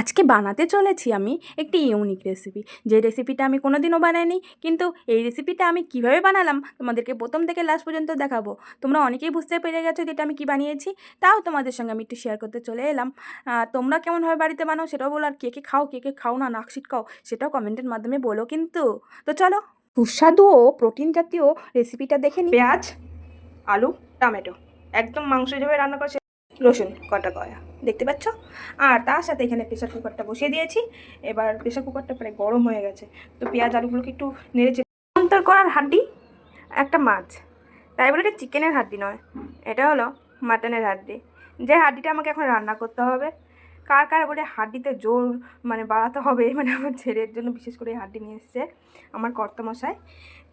আজকে বানাতে চলেছি আমি একটি ইউনিক রেসিপি যে রেসিপিটা আমি কোনো দিনও বানাইনি, কিন্তু এই রেসিপিটা আমি কীভাবে বানালাম তোমাদেরকে প্রথম থেকে লাস্ট পর্যন্ত দেখাবো। তোমরা অনেকেই বুঝতে পেরে গেছো যে এটা আমি কী বানিয়েছি, তাও তোমাদের সঙ্গে আমি একটু শেয়ার করতে চলে এলাম। তোমরা কেমনভাবে বাড়িতে বানাও সেটাও বলো, আর কে কে খাও, কে কে খাও না, নাক খাও সেটাও কমেন্টের মাধ্যমে বলো কিন্তু। তো চলো, সুস্বাদু ও প্রোটিন জাতীয় রেসিপিটা দেখে নিই পেঁয়াজ, আলু, টমেটো, একদম মাংস হিসেবে রান্না করছে রসুন, কটা কয়া। দেখতে পাচ্ছ? আর তার সাথে এখানে প্রেশার কুকারটা বসিয়ে দিয়েছি। এবার প্রেশার কুকারটা প্রায় গরম হয়ে গেছে। তো পেঁয়াজ আলুগুলোকে একটু নেড়েছে অন্তর করার হাড্ডি, একটা মাছ। তাই বলে এটা চিকেনের হাড্ডি নয়, এটা হলো মাটনের হাড্ডি। যে হাড্ডিটা আমাকে এখন রান্না করতে হবে, কার কার বলে হাড্ডিতে জোর মানে বাড়াতে হবে মানে আমার ছেলের জন্য বিশেষ করে হাড্ডি নিয়ে এসছে আমার কর্তামশাই।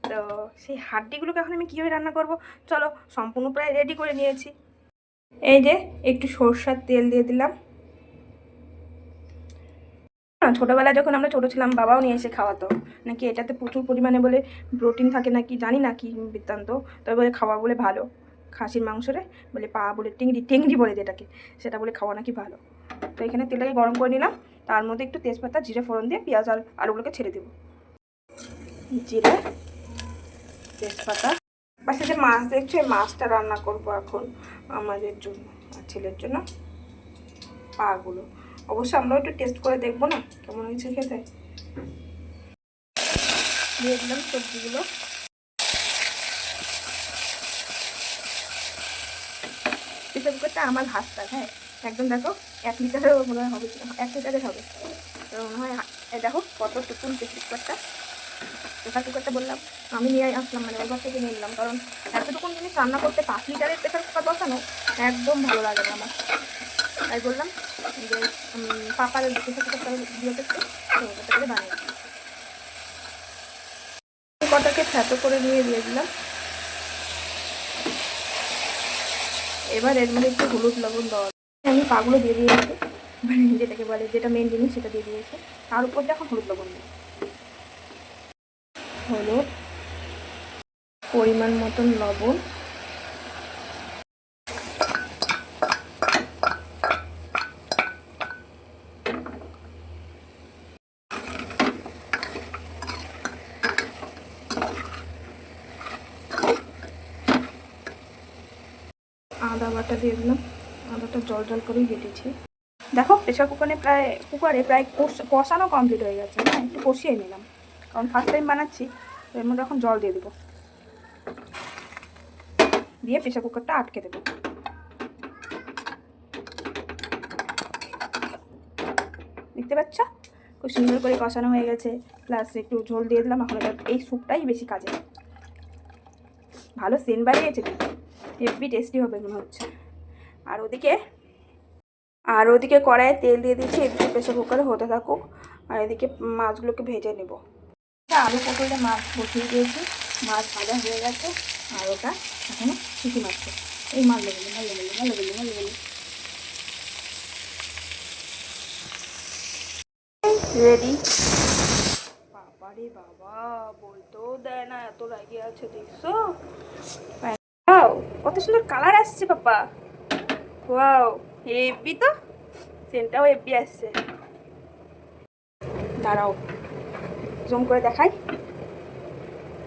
তো সেই হাড্ডিগুলোকে এখন আমি কীভাবে রান্না করব? চলো, সম্পূর্ণ প্রায় রেডি করে নিয়েছি। এই যে একটু সরষার তেল দিয়ে দিলাম। না, ছোটোবেলায় যখন আমরা ছোটো ছিলাম বাবাও নিয়ে এসে খাওয়াতো। নাকি এটাতে প্রচুর পরিমাণে বলে প্রোটিন থাকে নাকি জানি না কি বৃত্তান্ত তবে বলে খাওয়া বলে ভালো। খাসির মাংসরে বলে পা বলে টেংরি টেংরি বলে যেটাকে সেটা বলে খাওয়া নাকি ভালো। তো এখানে তেলটাকে গরম করে নিলাম তার মধ্যে একটু তেজপাতা জিরে ফোড়ন দিয়ে পেঁয়াজ আর আলুগুলোকে ছেড়ে দেবো। জিরে তেজপাতা পাশে যে মাছ দেখছ, এই মাছটা রান্না করব এখন আমাদের জন্য আর ছেলের জন্য, পাগুলো। অবশ্যই আমরাও একটু টেস্ট করে দেখব না, কেমন হয়েছে খেতে? দিয়ে দিলাম সবজিগুলো। প্রেসার কুকারটা আমার হাতটা হ্যাঁ একদম দেখো, এক লিটারের মনে হয় হবে এক লিটারের হবে। মনে হয় দেখো কত টুকুন প্রেসার কুকারটা প্রেসার কুকারটা বললাম? আমি নিয়ে আসলাম মানে থেকে নিয়ে নিলাম। কারণ জিনিস রান্না করতে পাঁচ লিটারের প্রেসার কুকার বসানো একদম ভালো লাগে না আমার। তাই বললাম যে পাপার প্রেসার কুকারটা দিয়ে দেখতে ওটা করে বানিয়ে কটাকে ফ্যাটো করে নিয়ে দিয়ে দিলাম। এবার এর মধ্যে একটু হলুদ লবণ দেওয়া আমি পাগুলো দিয়ে দিয়েছি মানে যেটাকে বলে, যেটা মেন জিনিস সেটা দিয়ে দিয়েছি। তার উপর এখন হলুদ লবণ দিই হলুদ, পরিমাণ মতন লবণ। আদা বাটা দিয়ে দিলাম। আদাটা জল জল করেই কেটেছি দেখো প্রেশার কুকারে প্রায় কুকারে প্রায় কষ- কষানো কমপ্লিট হয়ে গেছে। হ্যাঁ একটু কষিয়ে নিলাম। কারণ ফার্স্ট টাইম বানাচ্ছি, তো এর মধ্যে এখন জল দিয়ে দেবো। দিয়ে প্রেশার কুকারটা আটকে দেবো। দেখতে পাচ্ছ? খুব সুন্দর করে কষানো হয়ে গেছে। প্লাস একটু ঝোল দিয়ে দিলাম, এখন এই স্যুপটাই বেশি কাজে ভালো সেন বাড়িয়েছে কিন্তু হেভি টেস্টি হবে মনে হচ্ছে। আর ওদিকে আর ওদিকে কড়াইয়ে তেল দিয়ে দিচ্ছি এদিকে প্রেশার কুকারে হতে থাকুক। আর এদিকে মাছগুলোকে ভেজে নেব। আলু পটলে মাছ বসিয়ে দিয়েছি। মাছ ভাজা হয়ে গেছে আর ওটা এখনও সিটি মারছে। এই মাছ লেগে ভালো লেগে ভালো লেগে ভালো লেগে রেডি বাবারে বাবা বলতেও দেয় না এত লাগে আছে দেখছ? কত সুন্দর কালার আসছে পাপা। ওয়াও হেভি তো। সেন্টটাও হেভি আসছে। দাঁড়াও। জুম করে দেখাই।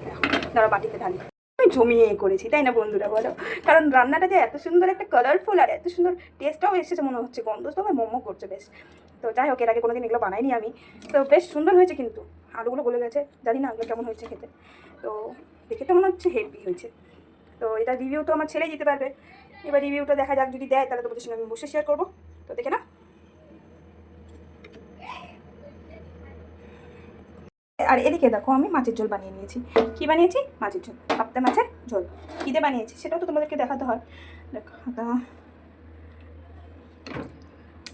দেখো, দাঁড়াও বাটিতে ঢালি। আমি জমিয়ে করেছি তাই না বন্ধুরা বলো? কারণ রান্নাটা যে এত সুন্দর একটা কালারফুল আর এত সুন্দর টেস্টটাও এসেছে মনে হচ্ছে গন্ধ তো আমার মোমো করছে বেশ। তো যাই হোক এর আগে কোনোদিন এগুলো বানাইনি আমি। তো বেশ সুন্দর হয়েছে কিন্তু আলুগুলো গলে গেছে জানি না এগুলো কেমন হয়েছে খেতে। তো দেখে তো মনে হচ্ছে হেভি হয়েছে। তো এটা রিভিউ তো আমার ছেলেই দিতে পারবে। এবার রিভিউটা দেখা যাক যদি দেয় তাহলে তোমাদের সঙ্গে আমি বসে শেয়ার করব। তো দেখে না আর এদিকে দেখো, আমি মাছের ঝোল বানিয়ে নিয়েছি। কি বানিয়েছি? মাছের ঝোল। পাপ্তা মাছের ঝোল। কী দিয়ে বানিয়েছি? সেটাও তো তোমাদেরকে দেখাতে হয়। দেখো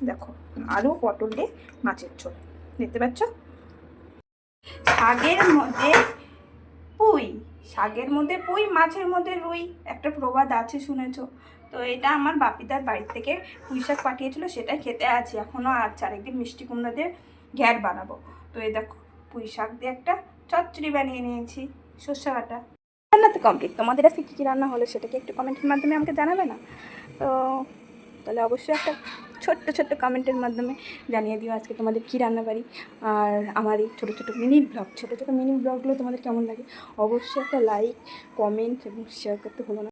দেখো, আলু, পটল দিয়ে মাছের ঝোল। দেখতে পাচ্ছ? শাকের মধ্যে পুঁই। শাকের মধ্যে পুঁই, মাছের মধ্যে রুই। একটা প্রবাদ আছে, শুনেছ? তো এটা আমার বাপিদার বাড়ি থেকে পুঁই শাক পাঠিয়েছিল, সেটাই খেতে আছি। এখনও আছে আর একদিন মিষ্টি কুমড়া দিয়ে ঘ্যাট বানাবো। তো এই দেখো পুঁই শাক দিয়ে একটা চচ্চড়ি বানিয়ে নিয়েছি, সর্ষে বাটা। রান্না তো কমপ্লিট তোমাদের আজকে কী কী রান্না হলো সেটাকে একটু কমেন্টের মাধ্যমে আমাকে জানাবে না? তো তাহলে অবশ্যই একটা ছোট্ট ছোট্ট কমেন্টের মাধ্যমে জানিয়ে দিও আজকে তোমাদের কী রান্না বাড়ি। আর আমার এই ছোটো ছোটো মিনি ব্লগ ছোটো ছোটো মিনি ব্লগগুলো তোমাদের কেমন লাগে? অবশ্যই একটা লাইক কমেন্ট এবং শেয়ার করতে ভুলো না।